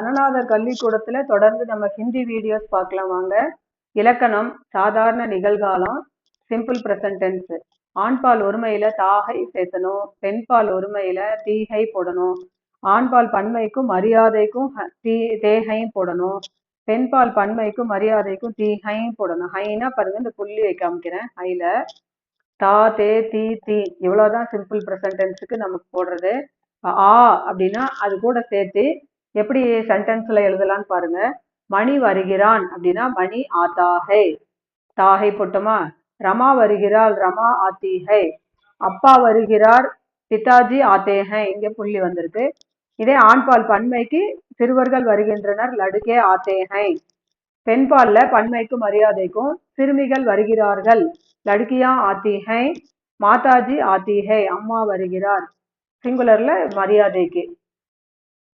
கணநாதர் கல்விக்கூடத்துல தொடர்ந்து நம்ம ஹிந்தி வீடியோஸ் பார்க்கலாம் வாங்க. இலக்கணம் சாதாரண நிகழ்காலம் சிம்பிள் ப்ரெசன்ட் டென்ஸ் ஆண்பால் ஒருமையில தாகை சேர்த்தணும் பெண்பால் ஒருமையில தீகை போடணும். ஆண்பால் பன்மைக்கும் மரியாதைக்கும் ஹ- தீ தேகையும் போடணும். பெண்பால் பன்மைக்கும் மரியாதைக்கும் தீகையும் போடணும். ஹைனா பாருங்க இந்த புள்ளி வைக்க காமிக்கிறேன். ஹைல. தா தே தீ தீ. இவ்வளவுதான் சிம்பிள் ப்ரெசன்ட் நமக்கு போடுறது. ஆ அப்படின்னா அது கூட சேர்த்து எப்படி சென்டென்ஸ்ல எழுதலாம்னு பாருங்க. மணி வருகிறான் அப்படின்னா மணி ஆத்தாகை. தாகை போட்டோமா? ரமா வருகிறாள் ரமா ஆத்திஹை அப்பா வருகிறார் பிதாஜி ஆத்தேஹை இங்கே புள்ளி வந்திருக்கு. இதே ஆண்பால் பன்மைக்கு சிறுவர்கள் வருகின்றனர் லடுகே ஆத்தேஹை பெண்பால்ல பன்மைக்கும் மரியாதைக்கும் சிறுமிகள் வருகிறார்கள் லடுக்கியா ஆத்திஹை மாதாஜி ஆத்திஹை அம்மா வருகிறார். சிங்குலர்ல மரியாதைக்கு.